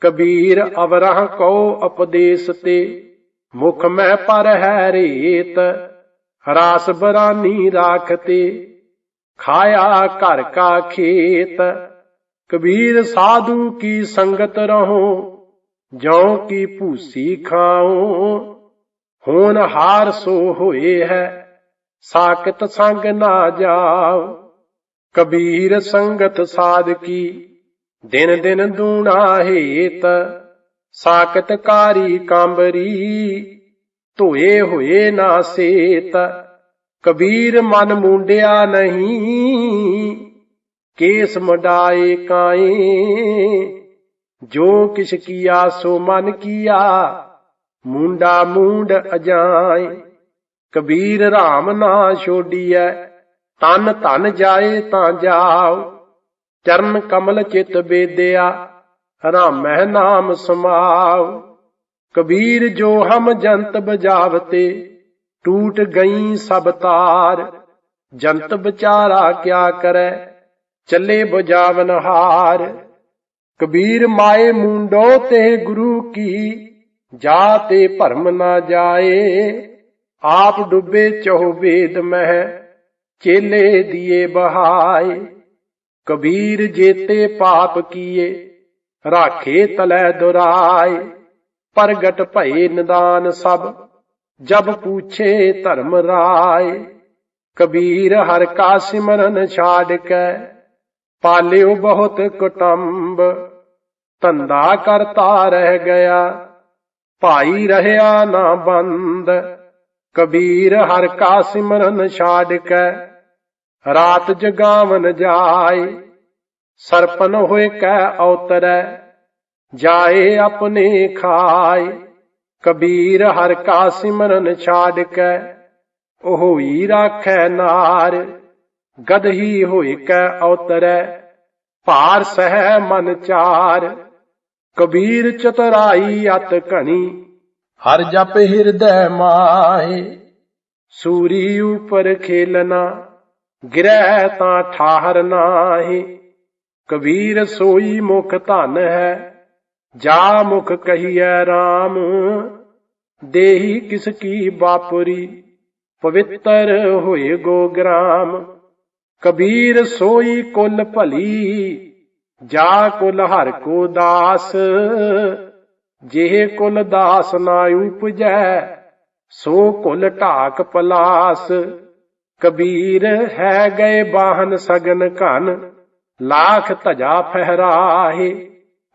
Kabir ਅਵਰਹ Q ਉਪਦੇਸ ਤੇ, ਮੁਖ ਮੈਂ ਪਰ ਹੈ ਰੇਤ, ਰਾਸ ਬਰਾਨੀ ਰਾਖਤੇ ਖਾਇਆ ਘਰ ਕਾ ਖੇਤ। ਕਬੀਰ ਸਾਧੂ ਕੀ ਸੰਗਤ ਰਹੋ, ਜਉ ਕੀ ਭੂਸੀ ਖਾਓ। ਹੋਨ ਹਾਰ ਸੋ ਹੋਏ ਹੈ ਸਾਕਤ ਸੰਗ ਨਾ ਜਾਓ। ਕਬੀਰ ਸੰਗਤ ਸਾਧ ਕੀ ਦਿਨ ਦਿਨ ਦੂਣਾ ਹੇਤ ਸਾਕਤ ਕਾਰੀ ਕਾਂਬਰੀ, ਧੋਏ ਹੋਏ ਨਾ ਸੇਤ, ਕਬੀਰ ਮਨ ਮੁੰਡਿਆ ਨਹੀਂ, ਕੇਸ ਮਡਾਏ ਕਾਏ, ਜੋ ਕਿਛ ਕੀਆ ਸੋ ਮਨ ਕੀਆ, ਮੁੰਡਾ ਮੂੰਡ ਅਜਾਏ, ਕਬੀਰ RAM ਨਾ ਛੋਡੀਐ, ਤਨ ਧਨ ਜਾਏ ਤਾਂ ਜਾਓ। ਚਰਨ ਕਮਲ ਚਿਤ ਬੇਦਿਆ, ਰਾਮੈ ਨਾਮ ਸਮਾਵ। ਕਬੀਰ ਜੋ ਹਮ ਜੰਤ ਬਜਾਵਤੇ, ਟੂਟ ਗਈ ਸਭ ਤਾਰ। ਜੰਤ ਵਿਚਾਰਾ ਕਿਆ ਕਰੈ, ਚੱਲੇ ਬਜਾਵਨ ਹਾਰ। ਕਬੀਰ ਮਾਏ ਮੁੰਡੋ ਤੇ ਗੁਰੂ ਕੀ, ਜਾ ਤੇ ਭਰਮ ਨਾ ਜਾਏ। ਆਪ ਡੁੱਬੇ ਚਹੁ ਵੇਦ ਮਹਿ, ਚੇਲੇ ਦੀਏ ਬਹਾਏ। ਕਬੀਰ ਜੇਤੇ ਪਾਪ ਕੀਏ, ਰਾਖੇ ਤਲੈ ਦੁਰਾਏ। ਪ੍ਰਗਟ ਭਏ ਨਿਦਾਨ ਸਭ, ਜਬ ਪੂਛੇ ਧਰਮ ਰਾਏ। ਕਬੀਰ ਹਰ ਕਾ ਸਿਮਰਨ ਛਾੜ ਕੇ ਪਾਲਿਓ ਬਹੁਤ ਕੁਟੰਬ। ਧੰਦਾ ਕਰਤਾ ਰਹਿ ਗਿਆ, ਭਾਈ ਰਹਿਆ ਨਾ ਬੰਦ। ਕਬੀਰ ਹਰ ਕਾ ਸਿਮਰਨ ਛਾੜ ਕੇ ਰਾਤ ਜਗਾਵਨ ਜਾਏ, ਸਰਪਨ ਹੋਏ ਕੈ ਅਵਤਰੈ ਜਾਏ ਆਪਣੇ ਖਾਏ, ਕਬੀਰ ਹਰ ਕਾ ਸਿਮਰਨ ਛਾੜ ਕੇ ਹੀ ਰਾਖੈ ਨਾਰ ਗਦਹੀ ਹੋਏ ਕੈ ਅਵਤਰੈ ਭਾਰ ਸਹਿ ਮਨ ਚਾਰ, ਕਬੀਰ ਚਤਰਾਈ ਅਤ ਘਣੀ, ਹਰ ਜਪ ਹਿਰਦੈ ਮਾਏ, ਸੂਰੀ ਉਪਰ ਖੇਲਨਾ ਗਿਰਹਿ ਤਾਂ ਠਾਹਰ ਨਾਹੀ, ਕਬੀਰ ਸੋਈ ਮੁਖ ਧਨ ਹੈ, ਜਾ ਮੁਖ ਕਹੀਐ RAM ਦੇਹੀ ਕਿਸ ਕੀ ਬਾਪੁਰੀ ਪਵਿੱਤਰ ਹੋਏ ਗੋ ਗ੍ਰਾਮ, ਕਬੀਰ ਸੋਈ ਕੁਲ ਭਲੀ, ਜਾ ਕੁਲ ਹਰ ਕੋ ਦਾਸ, ਜਿਹੇ ਕੁਲ ਦਾਸ ਨਾ ਉਪਜੈ, ਸੋ ਕੁਲ ਢਾਕ ਪਲਾਸ। ਕਬੀਰ ਹੈ ਗਏ ਬਾਹਨ ਸਗਨ ਘਨ, ਲਾਖ ਧਜਾ ਫਹਿਰਾਹੇ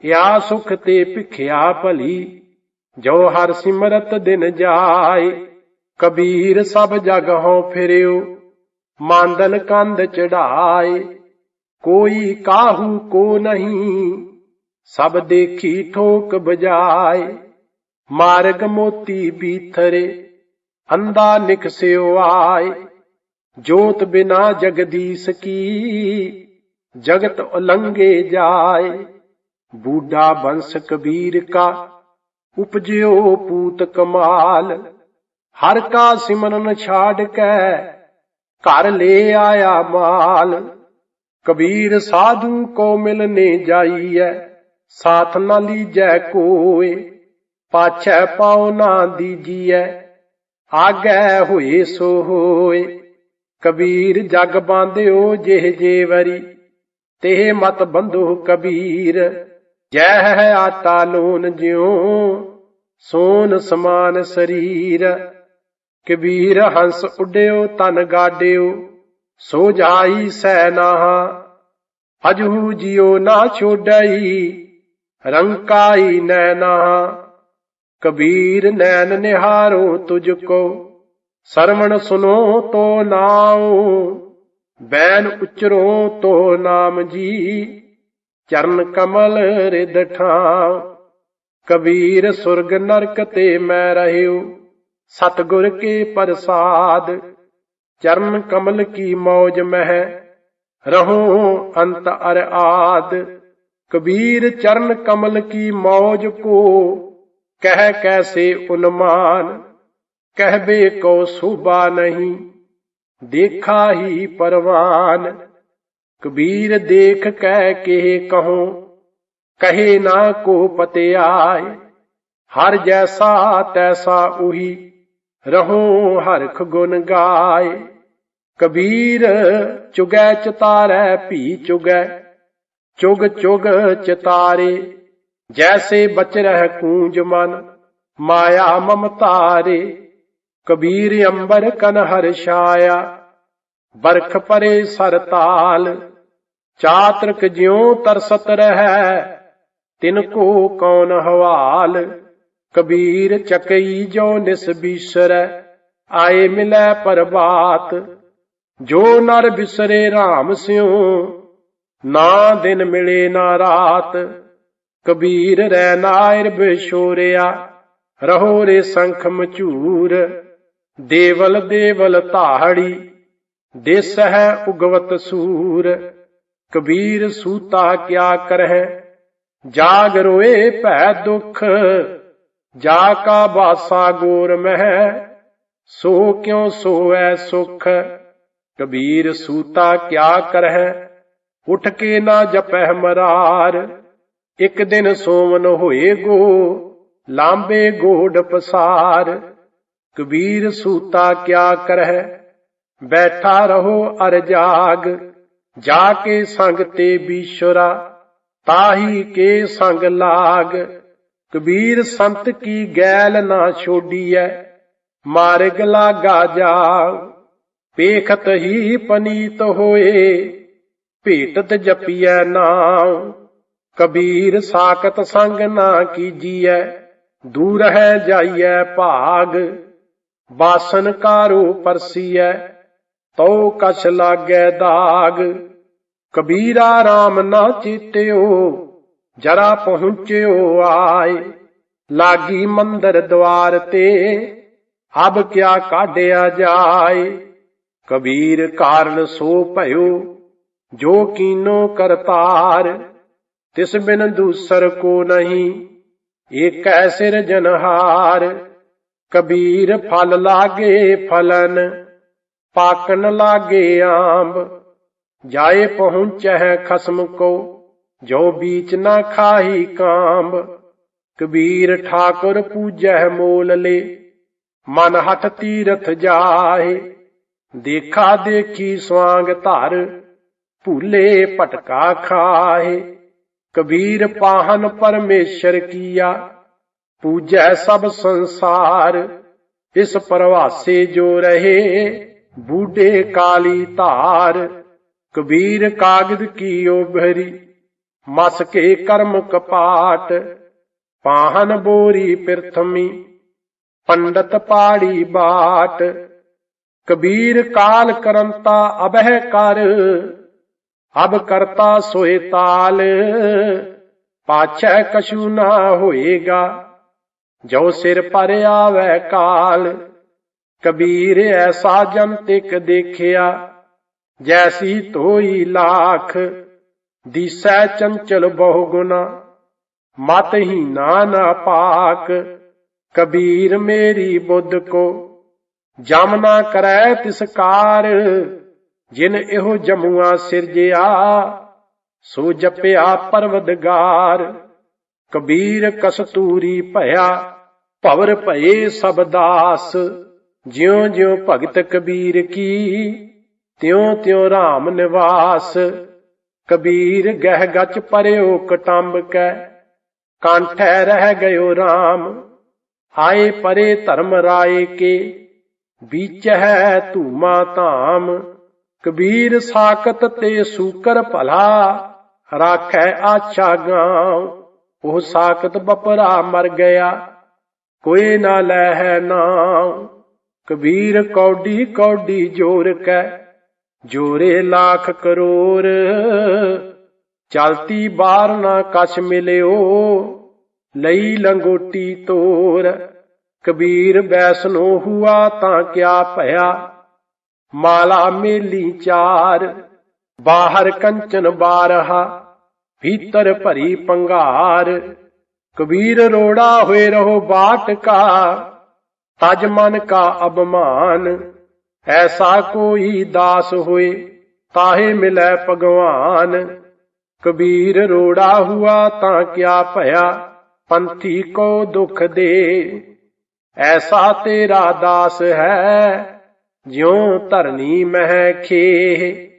ਯਾ ਸੁਖ ਤੇ ਭਿਖਿਆ ਭਲੀ, ਜੋ ਹਰ ਸਿਮਰਤ ਦਿਨ ਜਾਏ। ਕਬੀਰ ਸਭ ਜਗ ਹੋ ਫਿਰਿਓ, ਮਾਂਦਨ ਕੰਧ ਚੜਾਏ, ਕੋਈ ਕਾਹੂ ਕੋ ਨਹੀਂ, ਸਭ ਦੇਖੀ ਠੋਕ ਬਜਾਏ। ਮਾਰਗ ਮੋਤੀ ਬੀਥਰੇ ਅੰਦਾ ਨਿਕਸਿਓ ਆਏ। ਜੋਤ ਬਿਨਾ ਜਗਦੀਸ਼ ਕੀ? ਜਗਤ ਉਲੰਘੇ ਜਾਏ। ਬੂਢਾ ਬੰਸ ਕਬੀਰ ਕਾ? ਉਪਜਿਓ ਪੂਤ ਕਮਾਲ। ਹਰ ਕਾ ਸਿਮਰਨ ਛਾੜ ਕੇ। ਘਰ ਲੈ ਆਇਆ ਮਾਲ। ਕਬੀਰ ਸਾਧੂ ਕੋ ਮਿਲਨੇ ਜਾਈਐ। ਸਾਥ ਨਾ ਲੀਜੈ ਕੋਏ। ਪਾਛੈ ਪਾਉ ਨਾ ਦੀਜੀਐ। ਆਗੈ ਹੋਏ ਸੋ ਹੋਏ। ਕਬੀਰ ਜਗ ਬਾਂਧਿਓ ਜਿਹ ਜੇ ਵਰੀ, ਤੇ ਮਤ ਬੰਧੋ ਕਬੀਰ। ਜੈ ਹੈ ਆਟਾ ਲੂਨ ਜਿਉ, ਸੋਨ ਸਮਾਨ ਸਰੀਰ। ਕਬੀਰ ਹੰਸ ਉੱਡਿਓ ਤਨ ਗਾਡਿਓ, ਸੋ ਜਾਈ ਸੈ ਨਾਹਾ। ਅਜੂ ਜਿਉ ਨਾ ਛੋਡਈ ਰੰਕਾਈ ਨੈਨਾ ਕਬੀਰ ਨੈਣ ਨਿਹਾਰੋ ਤੁਝ ਕੋ ਸਰਵਣ ਸੁਨੋ ਤੋ ਨਾਉ, ਬੈਨ ਉਚਰੋ ਤੋ ਨਾਮ ਜੀ, ਚਰਨ ਕਮਲ ਰਿਦ ਠਾਉ। ਕਬੀਰ ਸੁਰਗ ਨਰਕ ਤੇ ਮੈਂ ਰਹਿਉ, ਸਤਗੁਰ ਕੇ ਪ੍ਰਸਾਦ। ਚਰਨ ਕਮਲ ਕੀ ਮੌਜ ਮਹਿ, ਰਹੋ ਅੰਤ ਅਰ ਆਦ। ਕਬੀਰ ਚਰਨ ਕਮਲ ਕੀ ਮੌਜ ਕੋ, ਕਹਿ ਕੈਸੇ ਉਨਮਾਨ। ਕਹਿਬੇ ਕੋ ਸੁਬਾ ਨਹੀਂ, ਦੇਖਾ ਹੀ ਪਰਵਾਨ। ਕਬੀਰ ਦੇਖ ਕਹਿ ਕੇ ਕਹੋ, ਕਹੇ ਨਾ ਕੋ ਪਤੇ ਆਏ। ਹਰ ਜੈਸਾ ਤੈਸਾ ਉਹੀ, ਰਹੋ ਹਰਖ ਗੁਣ ਗਾਏ। ਕਬੀਰ ਚੁਗੈ ਚਤਾਰੈ, ਭੀ ਚੁਗੈ, ਚੁਗ ਚੁਗ ਚਤਾਰੇ। ਜੈਸੇ ਬਚ ਰਹਿ ਕੂੰਜ ਮਨ, ਮਾਇਆ ਮਮਤਾਰੇ। ਕਬੀਰ ਅੰਬਰ ਕਨ ਹਰ ਛਾਇਆ ਬਰਖ ਪਰੇ ਸਰਤਾਲ ਚਾਤਰਕ ਜਿਉ ਤਰਸਤ ਰਹਿ, ਤਿਨ ਕੋ ਕੌਣ ਹਵਾਲ? ਕਬੀਰ ਚਕਈ ਜੋ ਨਿਸ ਬੀਸਰੈ, ਆਏ ਮਿਲੈ ਪਰਬਾਤ ਜੋ ਨਰ ਬਿਸਰੇ RAM ਸਿਉ, ਨਾ ਦਿਨ ਮਿਲੇ ਨਾ ਰਾਤ, ਕਬੀਰ ਰਹਿ ਨਾਇਰ ਬਿਸ਼ੋਰਿਆ, ਰਹੋ ਰੇ ਸੰਖ ਮਚੂਰ। ਦੇਵਲ ਦੇਵਲ ਧਾੜੀ, ਦੇਸ ਹੈ ਉਗਵਤ ਸੂਰ, ਕਬੀਰ ਸੂਤਾ ਕਿਆ ਕਰਹਿ? ਜਾਗ ਰੋਏ ਭੈ ਦੁਖ, ਜਾ ਕਾ ਬਾਸਾ ਗੋਰ ਮਹਿ? ਸੋ ਕਿਉ ਸੋਐ ਸੁਖ? ਕਬੀਰ ਸੂਤਾ ਕਿਆ ਕਰਹਿ? ਉਠ ਕੇ ਨਾ ਜਪਹਿ ਮਰਾਰ, ਇੱਕ ਦਿਨ ਸੋਵਨ ਹੋਏ ਗੋ, ਲਾਂਬੇ ਗੋਡ ਪਸਾਰ। ਕਬੀਰ ਸੂਤਾ ਕਿਆ ਕਰਹਿ? ਬੈਠਾ ਰਹੋ ਅਰ ਜਾਗ, ਜਾ ਕੇ ਸੰਗ ਤੇ ਬੀਸ਼ਰਾ, ਤਾਹੀ ਕੇ ਸੰਗ ਲਾਗ। ਕਬੀਰ ਸੰਤ ਕੀ ਗੈਲ ਨਾ ਛੋਡੀਐ, ਮਾਰਗ ਲਾਗਾ ਜਾਉ ਪੇਖਤ ਹੀ ਪਨੀਤ ਹੋਏ, ਭੇਟਤ ਜਪੀਐ ਨਾਮ ਕਬੀਰ ਸਾਖਤ ਸੰਗ ਨਾ ਕੀਜੀਐ ਦੂਰ ਹੈ ਜਾਈਐ ਭਾਗ। ਬਾਸਨ ਕਾਰੋ ਪਰਸੀਐ, ਤਉ ਕਛ ਲਾਗੈ ਦਾਗ। ਕਬੀਰਾ RAM ਨਾ ਚੀਤਿਓ, ਜਰਾ ਪਹੁੰਚਿਓ ਆਏ। ਲਾਗੀ ਮੰਦਰ ਦਵਾਰ ਤੇ ਅਬ ਕਿਆ ਕਾਢਿਆ ਜਾਏ। ਕਬੀਰ ਕਾਰਨ ਸੋ ਭਇਓ, ਜੋ ਕੀਨੋ ਕਰਤਾਰ। ਤਿਸ ਬਿਨ ਦੂਸਰ ਕੋ ਨਹੀਂ, ਏਕੈ ਸਿਰ ਜਨਹਾਰ। ਕਬੀਰ ਫਲ ਲਾਗੇ ਫਲਨ, ਪਾਕਨ ਲਾਗੇ ਆਂਬ। ਜਾਏ ਪਹੁੰਚੈ ਖਸਮ ਕੋ, ਜੋ ਬੀਚ ਨਾ ਖਾਹੀ ਕਾਂਬ। ਕਬੀਰ ਠਾਕੁਰ ਪੂਜੈ ਮੋਲ ਲੇ, ਮਨ ਹਟ ਤੀਰਥ ਜਾਏ। ਦੇਖਾ ਦੇਖੀ ਸਵਾਂਗ ਧਰ, ਭੂਲੇ ਭਟਕਾ ਖਾਏ। ਕਬੀਰ ਪਾਹਨ ਪਰਮੇਸ਼ਰ ਕੀਆ ਪੂਜੈ ਸਭ ਸੰਸਾਰ, ਇਸ ਪ੍ਰਵਾਸੇ ਜੋ ਰਹੇ, ਬੂਢੇ ਕਾਲੀ ਧਾਰ। ਕਬੀਰ ਕਾਗਦ ਕੀਓ ਭਰੀ, ਮਸ ਕੇ ਕਰਮ ਕਪਾਟ। ਪਾਹਨ ਬੋਰੀ ਪ੍ਰਥਮੀ, ਪੰਡਤ ਪਾੜੀ ਬਾਟ। ਕਬੀਰ ਕਾਲ ਕਰੰਤਾ ਅਬਹਿ ਕਰ, ਅਬ ਕਰਤਾ ਸੋਏ ਤਾਲ। ਪਾਛੈ ਕਛੂ ਨਾ ਹੋਏਗਾ ਜੋ ਸਿਰ ਪਰ ਆਵੈ ਕਾਲ, ਕਬੀਰ ਐਸਾ ਜੰਤਿਕ ਦੇਖਿਆ, ਜੈਸੀ ਧੋਈ ਲਾਖ, ਦਿਸੈ ਚੰਚਲ ਬਹੁ ਗੁਨਾ ਮਤ ਹੀ ਨਾ ਨਾ ਪਾਕ ਕਬੀਰ ਮੇਰੀ ਬੁੱਧ ਕੋ, ਜਮ ਨਾ ਕਰੈ ਤਿਸ ਕਾਰ, ਜਿਨ ਇਹੋ ਜਮੂਆ ਸਿਰਜਿਆ, ਸੋ ਜਪਿਆ ਪਰਵਦਗਾਰ, ਕਬੀਰ ਕਸਤੂਰੀ ਭਇਆ ਭਵਰ ਭਏ ਸਭ ਦਾਸ ਜਿਉ ਜਿਉ ਭਗਤ ਕਬੀਰ ਕੀ ਤਿਉ ਤਿਉ RAM ਨਿਵਾਸ। ਕਬੀਰ ਗਹਿ ਗਚ ਪਰਿਓ ਕਟੰਬ ਕੈ, ਕਾਂਠੈ ਰਹਿ ਗਇਓ RAM ਆਏ ਪਰੇ ਧਰਮ ਰਾਏ ਕੇ ਵਿੱਚ ਹੈ ਧੂਮਾ ਧਾਮ। ਕਬੀਰ ਸਾਖਤ ਤੇ ਸੂਕਰ ਭਲਾ, ਰਾਖੈ ਆਛਾ ਗਾਉ। ਉਹ ਸਾਖਤ ਬਪਰਾ ਮਰ ਗਿਆ ਕੋਈ ਨਾ ਲੈ ਹੈ ਨਾਮ ਕਬੀਰ ਕੌਡੀ ਕੌਡੀ ਜੋਰ ਕੈ, ਜੋਰੇ ਲੱਖ ਕਰੋੜ ਚਲਤੀ ਬਾਰ ਨਾ ਕਛ ਮਿਲਿਓ, ਲਈ ਲੰਗੋਟੀ ਤੋਰ। ਕਬੀਰ ਬੈਸਨੋ ਹੁਆ ਤਾਂ ਕਿਆ ਭਇਆ, ਮਾਲਾ ਮੇਲੀ ਚਾਰ। ਬਾਹਰ ਕੰਚਨ ਬਾਰਹਾ, ਭੀਤਰ ਭਰੀ ਪੰਘਾਰ। ਕਬੀਰ ਰੋੜਾ ਹੋਏ ਰਹੋ ਬਾਟ ਕਾ ਤਜ ਮਨ ਕਾ ਅਬਮਾਨ ਐਸਾ ਕੋਈ ਦਾਸ ਹੋਏ, ਤਾਹੇ ਮਿਲੈ ਭਗਵਾਨ। ਕਬੀਰ ਰੋੜਾ ਹੁਆ ਤਾਂ ਕਿਆ ਭਇਆ, ਪੰਥੀ ਕੋ ਦੁਖ ਦੇ। ਐਸਾ ਤੇਰਾ ਦਾਸ ਹੈ, ਜਿਉ ਧਰਨੀ ਮਹਿ ਖੇ